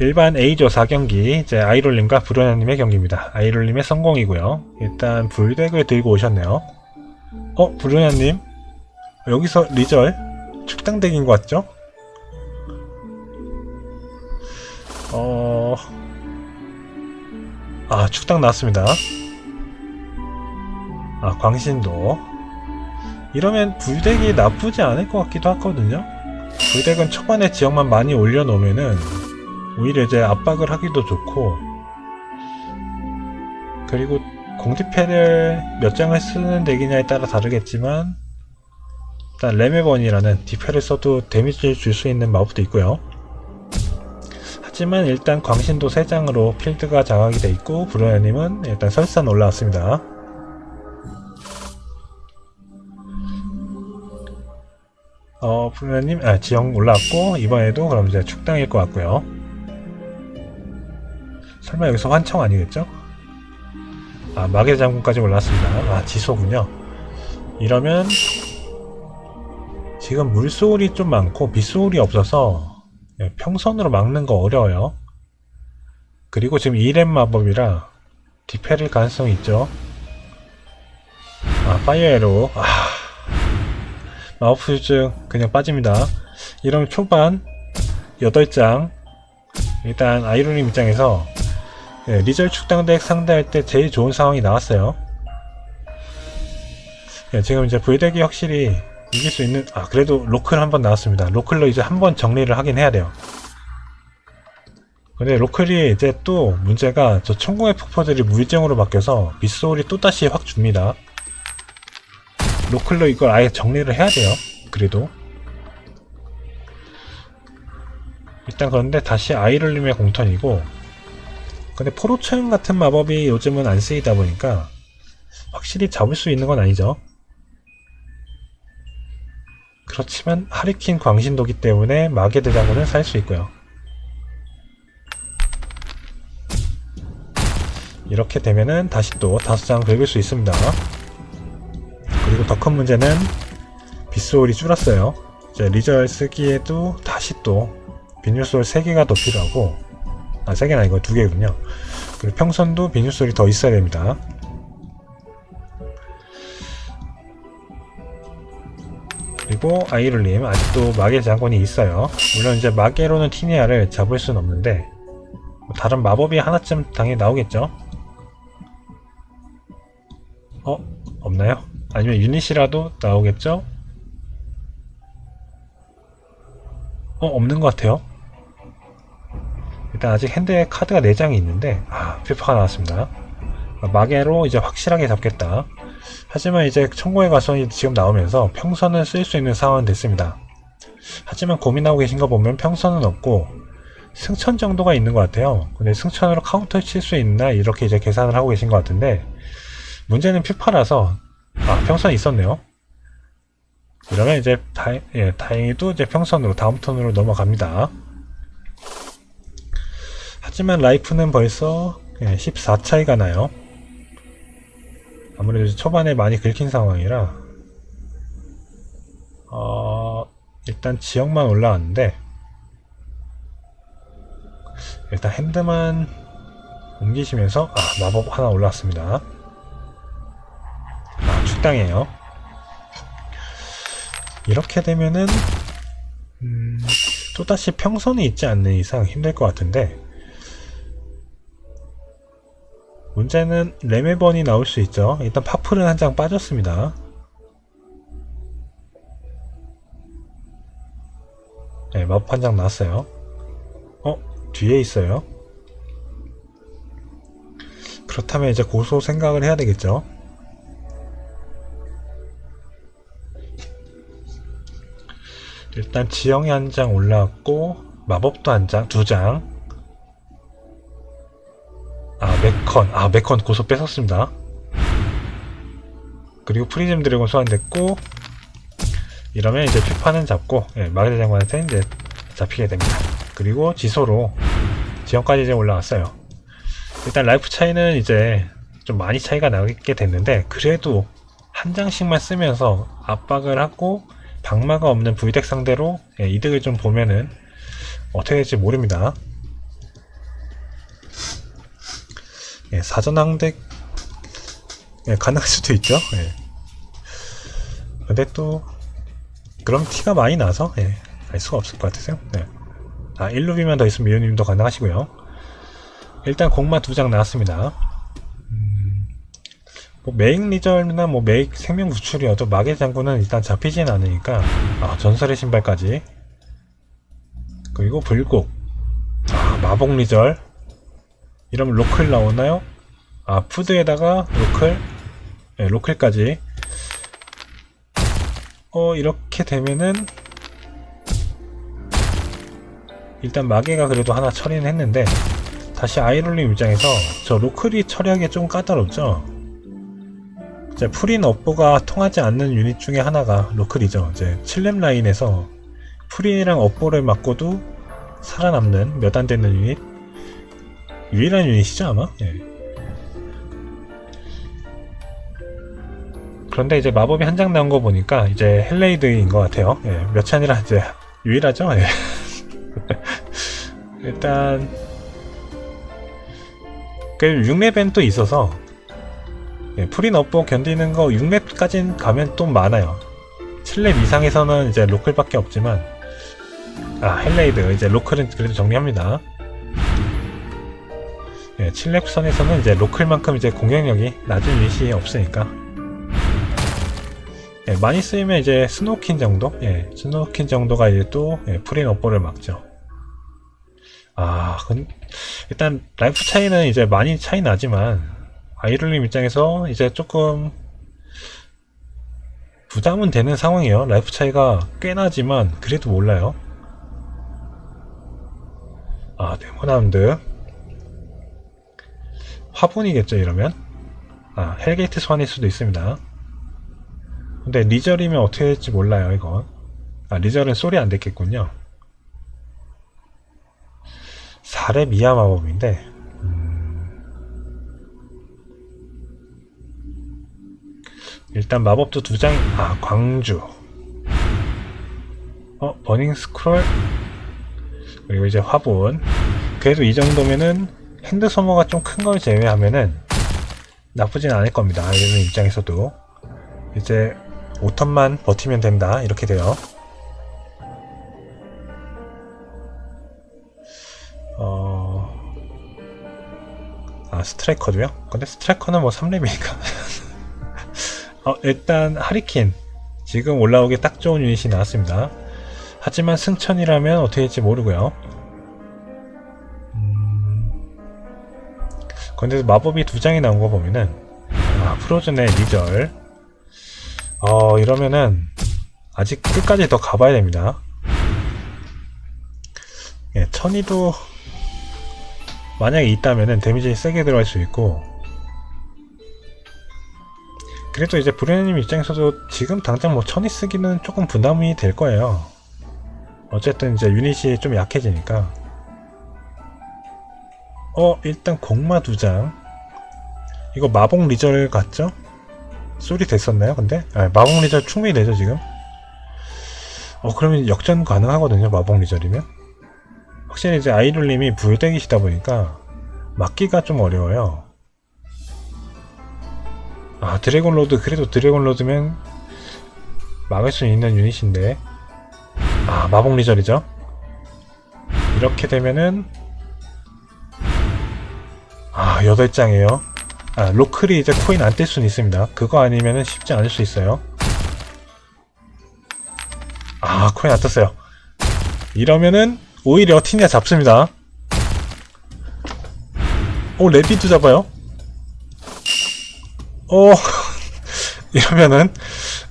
일반 A조 4경기 이제 아이롤님과 브로나님의 경기입니다. 아이롤님의 성공이고요. 일단 불덱을 들고 오셨네요. 어 브로나님 여기서 리절 축당덱인 것 같죠? 어... 아 축당 나왔습니다. 아 광신도 이러면 불덱이 나쁘지 않을 것 같기도 하거든요. 불덱은 초반에 지역만 많이 올려놓으면은 오히려 이제 압박을 하기도 좋고. 그리고 공디패를 몇 장을 쓰는 덱이냐에 따라 다르겠지만 일단 레메번이라는 디패를 써도 데미지를 줄 수 있는 마법도 있고요. 하지만 일단 광신도 3장으로 필드가 장악이 돼 있고 브로야님은 일단 설산 올라왔습니다. 어, 브로야님, 아, 지형 올라왔고, 이번에도 그럼 이제 축당일 것 같고요 설마 여기서 환청 아니겠죠? 아, 마계 장군까지 올랐습니다. 아, 지소군요. 이러면 지금 물소울이 좀 많고 빗소울이 없어서 예, 평선으로 막는 거 어려워요. 그리고 지금 2렘 마법이라 디페릴 가능성이 있죠. 아, 파이어 에로 아, 마법 수증 그냥 빠집니다. 이러면 초반 8장 일단 아이로님 입장에서 네, 리절 축당덱 상대할 때 제일 좋은 상황이 나왔어요. 네, 지금 이제 불덱이 확실히 이길 수 있는 아 그래도 로클 한번 나왔습니다. 로클로 이제 한 번 정리를 하긴 해야 돼요. 근데 로클이 이제 또 문제가 저 천공의 폭포들이 물쟁으로 바뀌어서 빗소울이 또다시 확 줍니다. 로클로 이걸 아예 정리를 해야 돼요. 그래도 일단 그런데 다시 아이를림의 공턴이고 근데 포로처형 같은 마법이 요즘은 안 쓰이다 보니까 확실히 잡을 수 있는 건 아니죠. 그렇지만 하리킨 광신도기 때문에 마계 대장군은 살수 있고요. 이렇게 되면은 다시 또 다섯 장 긁을 수 있습니다. 그리고 더 큰 문제는 빗소울이 줄었어요. 이제 리절 쓰기에도 다시 또 비뉴소울 3개가 더 필요하고 아 3개는 아니고 2개군요. 그리고 평선도 비뉴소울이 더 있어야 됩니다. 그리고 아이를님 아직도 마계 장군이 있어요. 물론 이제 마계로는 티니아를 잡을 순 없는데 뭐 다른 마법이 하나쯤 당연히 나오겠죠. 어? 없나요? 아니면 유닛이라도 나오겠죠? 어? 없는 것 같아요. 일단 아직 핸드에 카드가 4장이 있는데 아 피파가 나왔습니다. 마계로 이제 확실하게 잡겠다. 하지만 이제 천고의 가선이 지금 나오면서 평선은 쓸 수 있는 상황은 됐습니다. 하지만 고민하고 계신 거 보면 평선은 없고 승천 정도가 있는 것 같아요. 근데 승천으로 카운터 칠 수 있나 이렇게 이제 계산을 하고 계신 것 같은데 문제는 피파라서 아 평선 있었네요. 이러면 이제 다, 예, 다행히도 이제 평선으로 다음 턴으로 넘어갑니다. 하지만 라이프는 벌써 예, 14 차이가 나요. 아무래도 초반에 많이 긁힌 상황이라 어, 일단 지역만 올라왔는데 일단 핸드만 옮기시면서 아 마법 하나 올라왔습니다 아 축당이에요 이렇게 되면은 음, 또다시 평선이 있지 않는 이상 힘들 것 같은데 문제는 레메번이 나올 수 있죠. 일단 파풀은 한 장 빠졌습니다. 네, 마법 한 장 나왔어요. 어? 뒤에 있어요. 그렇다면 이제 고소 생각을 해야 되겠죠. 일단 지형이 한 장 올라왔고 마법도 한 장, 두 장. 아 메컨. 아 메컨 고소 뺏었습니다. 그리고 프리즘 드래곤 소환됐고 이러면 이제 피파는 잡고 예, 마그대 장관한테 이제 잡히게 됩니다. 그리고 지소로 지형까지 이제 올라왔어요. 일단 라이프 차이는 이제 좀 많이 차이가 나게 됐는데 그래도 한 장씩만 쓰면서 압박을 하고 방마가 없는 불덱 상대로 예, 이득을 좀 보면은 어떻게 될지 모릅니다 예, 사전항대 예, 가능할 수도 있죠. 예. 근데 또 그럼 티가 많이 나서 예, 알 수가 없을 것 같으세요. 네. 아 1루비만 더 있으면 미호님도 가능하시고요. 일단 공마 두 장 나왔습니다. 음, 뭐 메익 리절이나 뭐 메익 생명 구출이어도 마계 장군은 일단 잡히진 않으니까 아, 전설의 신발까지 그리고 불곡 아, 마복 리절 이러면 로클 나오나요? 아 푸드에다가 로클 네, 로클까지. 어 이렇게 되면은 일단 마개가 그래도 하나 처리는 했는데 다시 아이롤님 입장에서 저 로클이 처리하기 좀 까다롭죠? 이제 풀인 업보가 통하지 않는 유닛 중에 하나가 로클이죠. 이제 7렙 라인에서 풀인이랑 업보를 맞고도 살아남는 몇 안 되는 유닛 유일한 유닛이죠 아마 예. 그런데 이제 마법이 한 장 나온 거 보니까 이제 헬레이드인 것 같아요. 예, 몇 찬이라 이제 유일하죠. 예. 일단 그 6렙엔 또 있어서 예, 프린 업보 견디는 거 6렙까진 가면 또 많아요. 7렙 이상에서는 이제 로클밖에 없지만 아 헬레이드 이제 로클은 그래도 정리합니다. 예, 7렙 선에서는 이제 로클만큼 이제 공격력이 낮은 유닛이 없으니까 예, 많이 쓰이면 이제 스노우킨 정도? 예, 스노우킨 정도가 이제 또 예, 프린 업보를 막죠. 아, 근, 일단 라이프 차이는 이제 많이 차이 나지만 아이돌님 입장에서 이제 조금 부담은 되는 상황이에요. 라이프 차이가 꽤 나지만 그래도 몰라요. 아, 데모나운드 화분이겠죠 이러면? 아, 헬게이트 소환일 수도 있습니다. 근데 리절이면 어떻게 될지 몰라요 이건 아 리절은 소리 안 됐겠군요. 4렙 이하 마법인데 음... 일단 마법도 두장 아 광주. 어 버닝 스크롤? 그리고 이제 화분. 그래도 이 정도면은 핸드 소모가 좀 큰 걸 제외하면은 나쁘진 않을 겁니다. 이런 입장에서도. 이제 5턴만 버티면 된다. 이렇게 돼요. 어... 아 스트라이커도요? 근데 스트라이커는 뭐 3렙이니까. 어, 일단 하리킨. 지금 올라오기 딱 좋은 유닛이 나왔습니다. 하지만 승천이라면 어떻게 될지 모르고요 근데 마법이 두 장이 나온 거 보면은 아 프로즌의 리절. 어 이러면은 아직 끝까지 더 가봐야 됩니다. 예, 천이도 만약에 있다면은 데미지 세게 들어갈 수 있고 그래도 이제 브레님 입장에서도 지금 당장 뭐 천이 쓰기는 조금 부담이 될 거예요. 어쨌든 이제 유닛이 좀 약해지니까 어 일단 공마 두장 이거 마봉 리절 같죠? 소리 됐었나요 근데? 아, 마봉 리절 충분히 되죠 지금? 어 그러면 역전 가능하거든요 마봉 리절이면 확실히 이제 아이돌님이 불대기시다 보니까 막기가 좀 어려워요 아 드래곤 로드 그래도 드래곤 로드면 막을 수 있는 유닛인데 아 마봉 리절이죠 이렇게 되면은 아 8장이에요 아, 로클이 이제 코인 안 뗄 수는 있습니다. 그거 아니면은 쉽지 않을 수 있어요. 아, 코인 안 떴어요. 이러면은 오히려 티니아 잡습니다. 오, 레비도 잡아요. 오, 이러면은,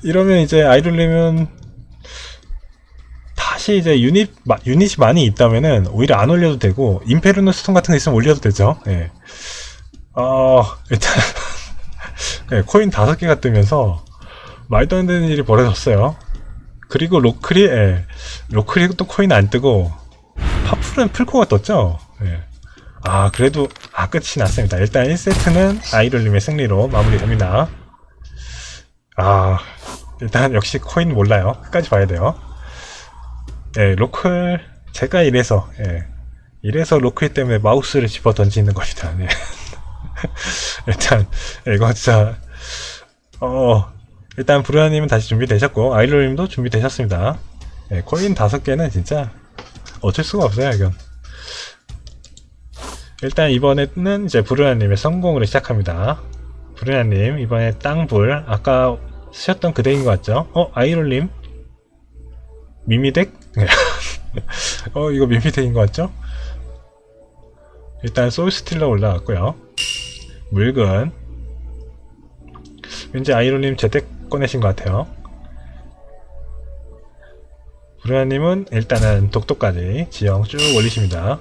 이러면 이제 아이돌님은 다시 이제 유닛, 유닛이 많이 있다면은 오히려 안 올려도 되고, 임페르노 스톤 같은 거 있으면 올려도 되죠. 예. 어, 일단, 네, 코인 다섯 개가 뜨면서, 말도 안 되는 일이 벌어졌어요. 그리고 로클이, 예, 로클이 또 코인 안 뜨고, 파풀은 풀코가 떴죠? 예. 아, 그래도, 아, 끝이 났습니다. 일단 1세트는 아이돌님의 승리로 마무리됩니다. 아, 일단 역시 코인 몰라요. 끝까지 봐야 돼요. 예, 로클, 제가 이래서, 예, 이래서 로클 때문에 마우스를 집어 던지는 겁니다. 네. 일단 이거 진짜 어 일단 브루아님은 다시 준비되셨고 아이로님도 준비되셨습니다. 예, 코인 다섯 개는 진짜 어쩔 수가 없어요 이건. 일단 이번에는 이제 브루아님의 성공으로 시작합니다. 브루아님 이번에 땅불 아까 쓰셨던 그 덱인 것 같죠? 어 아이롤님 미미덱? 어 이거 미미덱인 것 같죠? 일단 소울스틸러 올라갔고요. 물건 왠지 아이로님 제덱 꺼내신 것 같아요. 브루아님은 일단은 독도까지 지형 쭉 올리십니다.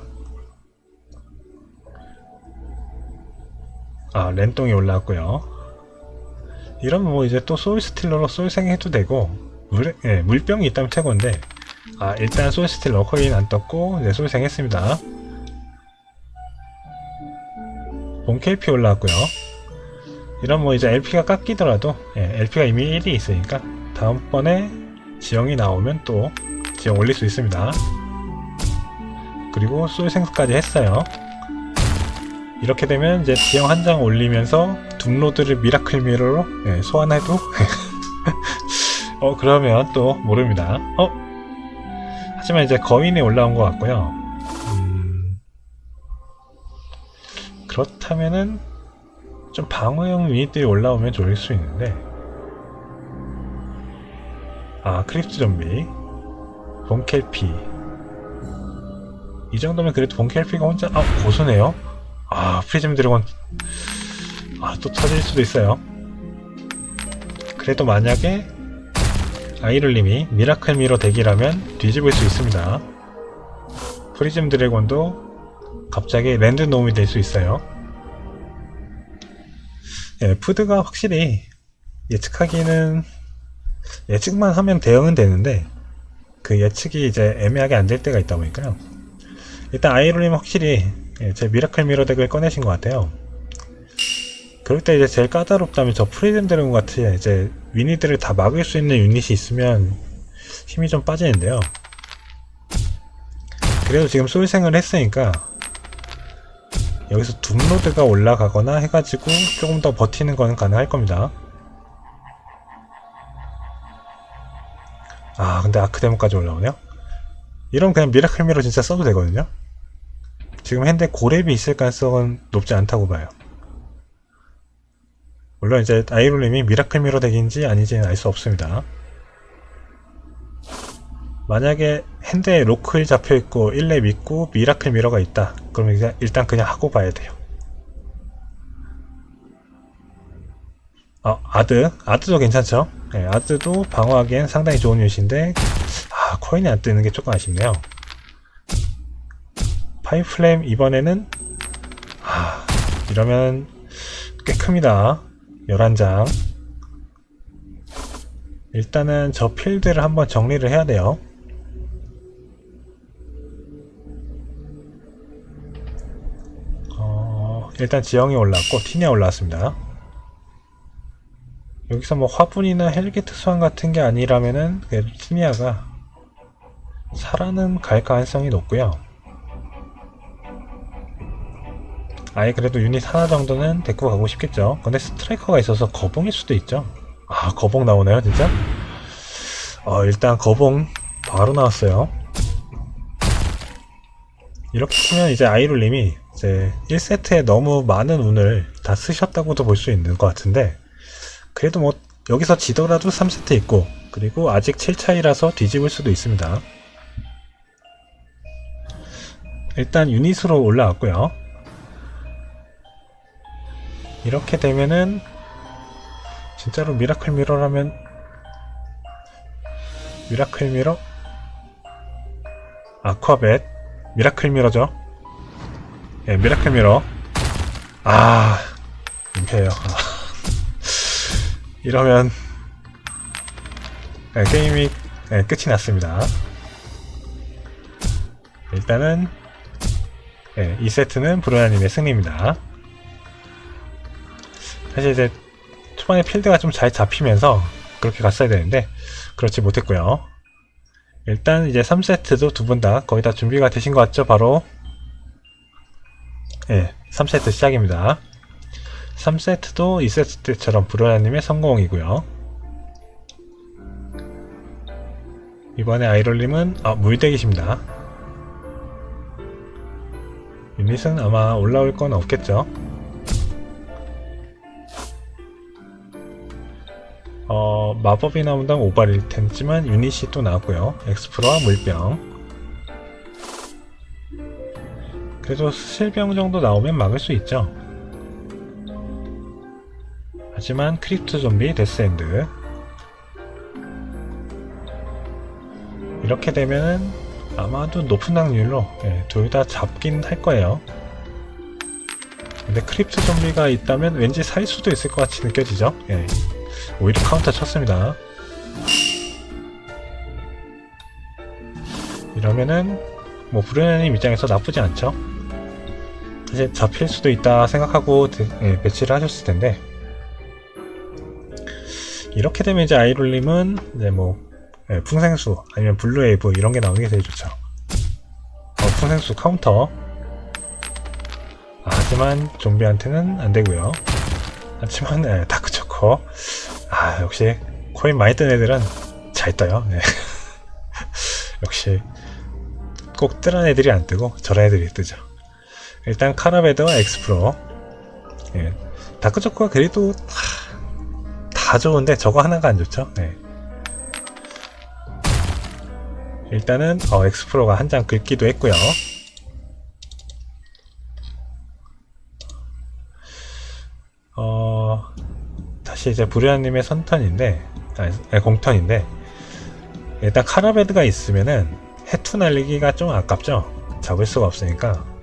아 랜똥이 올라왔고요. 이러면 뭐 이제 또 소울스틸러로 소울생 해도 되고 물, 예, 물병이 있다면 최고인데 아 일단 소울스틸러 코인 안 떴고 이제 소울생 했습니다. 본 KP 올라왔고요. 이런 뭐 이제 LP가 깎이더라도 예, LP가 이미 1이 있으니까 다음번에 지형이 나오면 또 지형 올릴 수 있습니다. 그리고 솔 생수까지 했어요. 이렇게 되면 이제 지형 한 장 올리면서 둠로드를 미라클 미러로 예, 소환해도 어 그러면 또 모릅니다. 어 하지만 이제 거인이 올라온 것 같고요. 그렇다면은 좀 방어형 유닛들이 올라오면 좋을 수 있는데. 아 크립스 좀비. 본켈피. 이 정도면 그래도 본켈피가 혼자 아 고수네요? 아 프리즘 드래곤. 아 또 터질 수도 있어요. 그래도 만약에 아이를님이 미라클 미러 덱이라면 뒤집을 수 있습니다. 프리즘 드래곤도 갑자기 랜드 놈이 될 수 있어요 예, 푸드가 확실히 예측하기는 예측만 하면 대응은 되는데 그 예측이 이제 애매하게 안 될 때가 있다 보니까요. 일단 아이롤님 확실히 예, 제 미라클 미러 덱을 꺼내신 것 같아요. 그럴 때 이제 제일 까다롭다면 저 프리즘 드래곤 같은 이제 위니들을 다 막을 수 있는 유닛이 있으면 힘이 좀 빠지는데요. 그래도 지금 솔생을 했으니까 여기서 둠로드가 올라가거나 해가지고 조금 더 버티는 건 가능할 겁니다. 아 근데 아크데모까지 올라오네요. 이러면 그냥 미라클 미러 진짜 써도 되거든요. 지금 현재 고렙이 있을 가능성은 높지 않다고 봐요. 물론 이제 아이롤님이 미라클 미러 덱인지 아닌지는 알 수 없습니다. 만약에 핸드에 로클 잡혀있고 1렙 있고 미라클 미러가 있다. 그러면 그냥 일단 그냥 하고 봐야 돼요. 아, 아드? 아드도 괜찮죠? 네, 아드도 방어하기엔 상당히 좋은 유닛인데 아 코인이 안 뜨는 게 조금 아쉽네요. 파이플레임 이번에는 아 이러면 꽤 큽니다. 11장. 일단은 저 필드를 한번 정리를 해야 돼요 어, 일단 지형이 올랐고 티니아 올라왔습니다. 여기서 뭐 화분이나 헬기 특수한 같은 게 아니라면은 티니아가 살아는 갈 가능성이 높고요. 아예 그래도 유닛 하나 정도는 데리고 가고 싶겠죠. 근데 스트라이커가 있어서 거봉일 수도 있죠. 아 거봉 나오네요 진짜. 어 일단 거봉 바로 나왔어요. 이렇게 치면 이제 아이룰님이 이제 1세트에 너무 많은 운을 다 쓰셨다고도 볼 수 있는 것 같은데 그래도 뭐 여기서 지더라도 3세트 있고 그리고 아직 7차이라서 뒤집을 수도 있습니다. 일단 유닛으로 올라왔고요. 이렇게 되면은 진짜로 미라클 미러라면 미라클 미러? 아쿠아벳 미라클 미러죠 예, 미라클 미러. 아, 민폐예요. 아. 이러면 예, 게임이 예, 끝이 났습니다. 일단은 예, 이 세트는 브루나님의 승리입니다. 사실 이제 초반에 필드가 좀 잘 잡히면서 그렇게 갔어야 되는데 그렇지 못했고요. 일단 이제 3세트도 두 분 다 거의 다 준비가 되신 것 같죠? 바로 예, 3세트 시작입니다. 3세트도 2세트 때처럼 브로나님의 성공이고요. 이번에 아이롤님은 아, 물대기십니다. 유닛은 아마 올라올 건 없겠죠. 어, 마법이 나온다면 오발일 텐지만 유닛이 또 나왔고요. 엑스프로와 물병. 그래도 수실병 정도 나오면 막을 수 있죠. 하지만 크립트 좀비 데스엔드 이렇게 되면은 아마도 높은 확률로 예, 둘 다 잡긴 할 거예요. 근데 크립트 좀비가 있다면 왠지 살 수도 있을 것 같이 느껴지죠? 예. 오히려 카운터 쳤습니다. 이러면은 뭐 브루네님 입장에서 나쁘지 않죠? 이제 잡힐 수도 있다 생각하고 드- 예, 배치를 하셨을 텐데 이렇게 되면 이제 아이롤님은 이제 뭐 예, 풍생수 아니면 블루웨이브 이런 게 나오는 게 제일 좋죠. 어, 풍생수 카운터. 아, 하지만 좀비한테는 안 되고요. 하지만 예, 다크초커. 아 역시 코인 많이 뜬 애들은 잘 떠요. 예. 역시 꼭 뜨는 애들이 안 뜨고 저런 애들이 뜨죠. 일단 카라베드와 엑스프로. 예. 다크초커가 그래도 하, 다 좋은데 저거 하나가 안 좋죠. 네. 일단은 어, 엑스프로가 한 장 긁기도 했고요. 어, 다시 이제 부르아님의 선턴인데, 아니, 아니, 공턴인데, 일단 카라베드가 있으면은 해투 날리기가 좀 아깝죠. 잡을 수가 없으니까.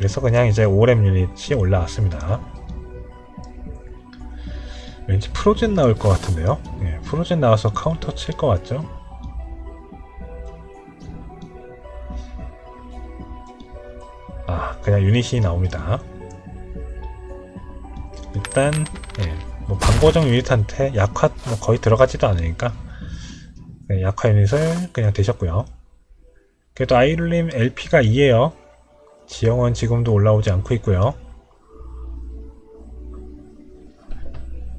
그래서 그냥 이제 오렘 유닛이 올라왔습니다. 왠지 프로젠 나올 것 같은데요. 예, 프로젠 나와서 카운터 칠 것 같죠? 아, 그냥 유닛이 나옵니다. 일단, 예, 뭐 방고정 유닛한테 약화 뭐 거의 들어가지도 않으니까 네, 약화 유닛을 그냥 되셨고요. 그래도 아이룰림 LP가 2에요. 지형은 지금도 올라오지 않고 있고요.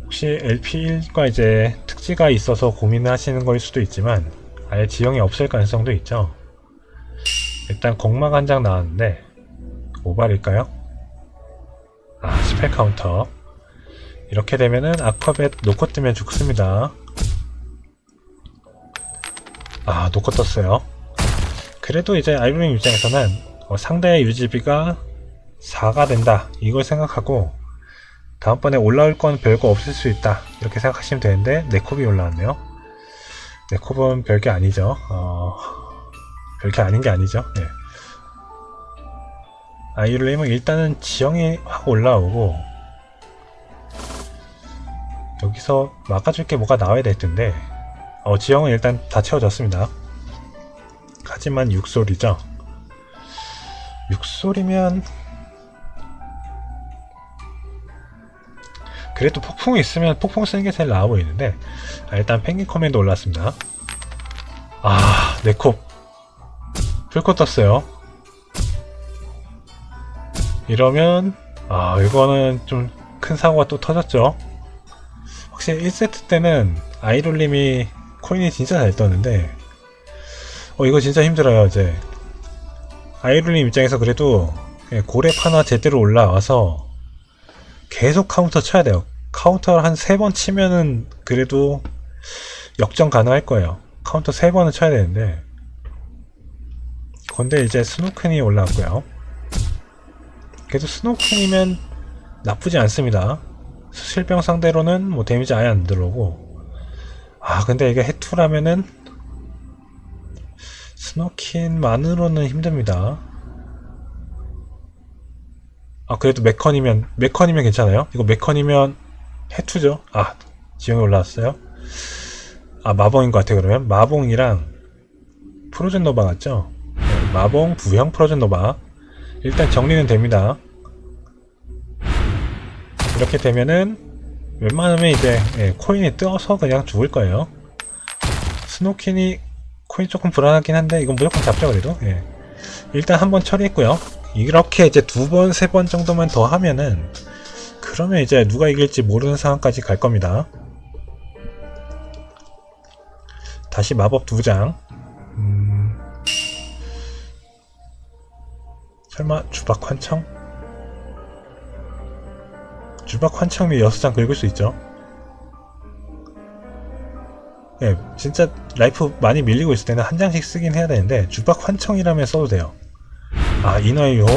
혹시 LP1과 이제 특지가 있어서 고민을 하시는 거일 수도 있지만 아예 지형이 없을 가능성도 있죠. 일단 공막 한 장 나왔는데 오발일까요? 아, 스펠 카운터. 이렇게 되면은 아쿠아벳 놓고 뜨면 죽습니다. 아, 놓고 떴어요. 그래도 이제 아이브링 입장에서는 어, 상대의 유지비가 4가 된다. 이걸 생각하고 다음번에 올라올 건 별거 없을 수 있다. 이렇게 생각하시면 되는데 네콥이 올라왔네요. 네콥은 별게 아니죠. 어, 별게 아닌 게 아니죠. 네. 아이룰림은 일단은 지형이 확 올라오고 여기서 막아줄 게 뭐가 나와야 될 텐데 어, 지형은 일단 다 채워졌습니다. 하지만 육솔이죠. 육솔이면 그래도 폭풍이 있으면 폭풍 쓰는 게 제일 나아 보이는데 아, 일단 펭귄 커맨드 올랐습니다. 아 네콥 풀코 떴어요. 이러면 아 이거는 좀 큰 사고가 또 터졌죠. 확실히 1세트 때는 아이롤님이 코인이 진짜 잘 떴는데 어 이거 진짜 힘들어요 이제 아이롤님 입장에서 그래도 그냥 고렙 하나 제대로 올라와서 계속 카운터 쳐야 돼요. 카운터를 한 세 번 치면은 그래도 역전 가능할 거예요. 카운터 세 번은 쳐야 되는데. 근데 이제 스노큰이 올라왔고요. 그래도 스노큰이면 나쁘지 않습니다. 수실병 상대로는 뭐 데미지 아예 안 들어오고. 아 근데 이게 해투라면은 스노킨만으로는 힘듭니다. 아 그래도 메컨이면 메컨이면 괜찮아요? 이거 메컨이면 해투죠? 아 지형이 올라왔어요? 아 마봉인 것 같아 그러면. 마봉이랑 프로젠 노바 같죠? 네, 마봉 부형 프로젠 노바. 일단 정리는 됩니다. 이렇게 되면은 웬만하면 이제 예, 코인이 뜨어서 그냥 죽을 거예요. 스노킨이 코인 조금 불안하긴 한데 이건 무조건 잡죠 그래도. 예. 일단 한번 처리했고요. 이렇게 이제 두 번, 세 번 정도만 더 하면은 그 그러면 이제 누가 이길지 모르는 상황까지 갈 겁니다. 다시 마법 두 장. 음... 설마 주박 환청? 주박 환청이 여섯 장 긁을 수 있죠. 예, 진짜 라이프 많이 밀리고 있을 때는 한 장씩 쓰긴 해야 되는데 주박 환청이라면 써도 돼요. 아 인어의 유혹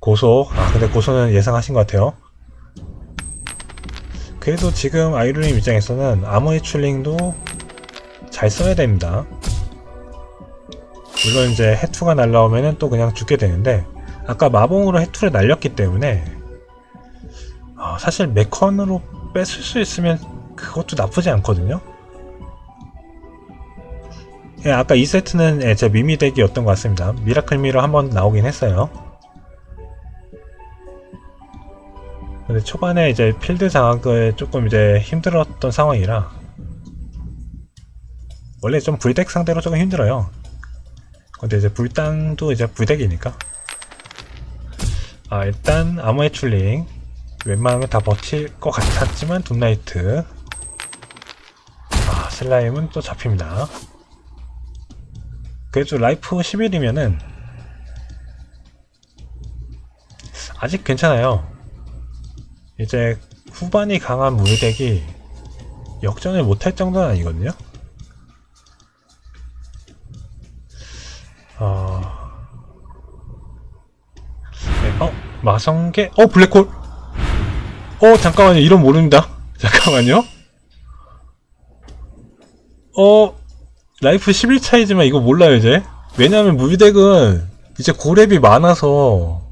고소 아 근데 고소는 예상하신 것 같아요. 그래도 지금 아이루님 입장에서는 아머의 출링도 잘 써야 됩니다. 물론 이제 해투가 날라오면은 또 그냥 죽게 되는데 아까 마봉으로 해투를 날렸기 때문에 아, 사실 메컨으로 뺏을 수 있으면 그것도 나쁘지 않거든요. 예, 아까 이 세트는 예, 제 미미 덱이었던 것 같습니다. 미라클 미러 한번 나오긴 했어요. 근데 초반에 이제 필드 장악을 조금 이제 힘들었던 상황이라 원래 좀 불덱 상대로 조금 힘들어요. 근데 이제 불당도 이제 불덱이니까. 아 일단 암호의 출링 웬만하면 다 버틸 것 같았지만 둠나이트 아 슬라임은 또 잡힙니다. 그래도 라이프 11이면은 아직 괜찮아요. 이제 후반이 강한 물덱이 역전을 못할 정도는 아니거든요. 어... 네, 어? 마성계? 어 블랙홀? 어 잠깐만요 이런 모릅니다 잠깐만요 어 라이프 11차이지만 이거 몰라요 이제? 왜냐면 무비덱은 이제 고렙이 많아서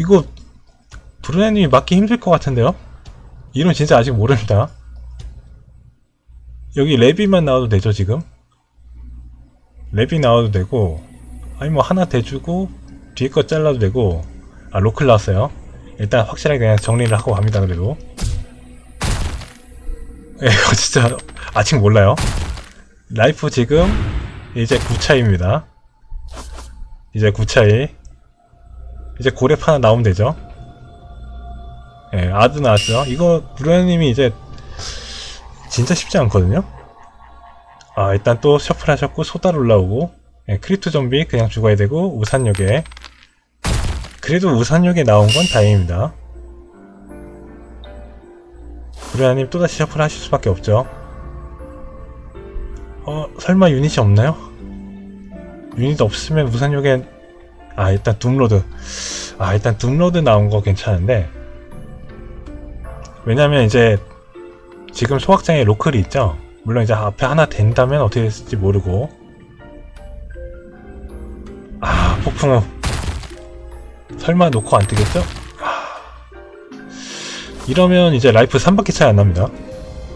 이거 브루네님이 맞기 힘들 것 같은데요? 이름 진짜 아직 모릅니다. 여기 레비만 나와도 되죠 지금? 랩이 나와도 되고 아니 뭐 하나 대주고 뒤에 거 잘라도 되고 아 로클 나왔어요. 일단 확실하게 그냥 정리를 하고 갑니다 그래도. 예, 이거 진짜 아직 몰라요. 라이프 지금 이제 9차입니다. 이제 9차이. 이제 고렙 하나 나오면 되죠? 예 아드 나왔죠? 이거 브루아님이 이제 진짜 쉽지 않거든요? 아 일단 또 셔플 하셨고 소달 올라오고 예, 크리트 좀비 그냥 죽어야 되고 우산역에. 그래도 우산역에 나온 건 다행입니다. 브레아님 또다시 셔플 하실 수밖에 없죠 어 설마 유닛이 없나요? 유닛 없으면 우산역에 아 일단 둠로드. 아 일단 둠로드 나온 거 괜찮은데. 왜냐면 이제 지금 소확장에 로클이 있죠? 물론 이제 앞에 하나 된다면 어떻게 됐을지 모르고. 아 폭풍우. 설마 놓고 안 뜨겠죠? 아, 이러면 이제 라이프 3바퀴 차이 안 납니다.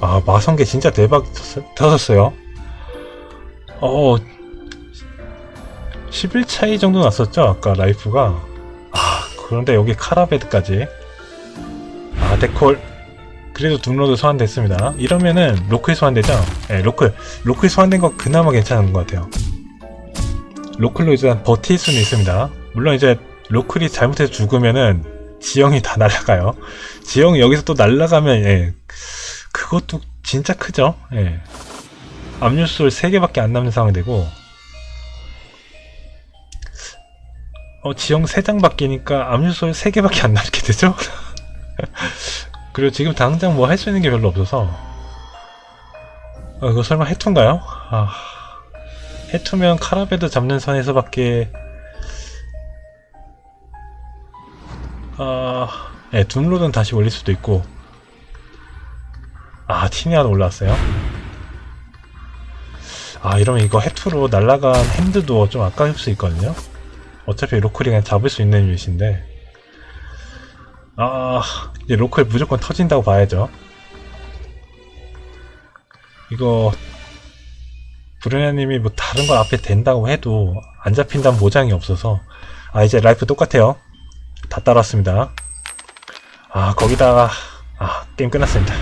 아 마성계 진짜 대박 터졌어요 어 11차이 정도 났었죠 아까 라이프가 아 그런데 여기 카라베드까지 아 데콜 그래도 둠로드 소환됐습니다. 이러면은 로클 소환되죠? 예, 로클. 로클 소환된 거 그나마 괜찮은 것 같아요. 로클로 일단 버틸 수는 있습니다. 물론 이제 로클이 잘못해서 죽으면은 지형이 다 날아가요. 지형이 여기서 또 날아가면 예, 그것도 진짜 크죠? 예. 압류술 3개밖에 안 남는 상황이 되고 어, 지형 3장 바뀌니까 압류술 3개밖에 안 남게 되죠? 그리고 지금 당장 뭐 할 수 있는 게 별로 없어서 어, 이거 설마 해투인가요? 아, 해투면 카라베드 잡는 선에서밖에 아, 예, 둠로드는 다시 올릴 수도 있고 아, 티니아도 올라왔어요 아, 이러면 이거 해투로 날라간 핸드도 좀 아까울 수 있거든요. 어차피 로클이 그냥 잡을 수 있는 유닛인데. 아 이제 로컬 무조건 터진다고 봐야죠. 이거 브루냐님이 뭐 다른 걸 앞에 댄다고 해도 안 잡힌다는 보장이 없어서. 아 이제 라이프 똑같아요. 다 따랐습니다. 아 거기다가 아 게임 끝났습니다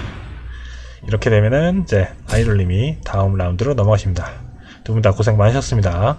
이렇게 되면은 이제 아이돌님이 다음 라운드로 넘어가십니다. 두 분 다 고생 많으셨습니다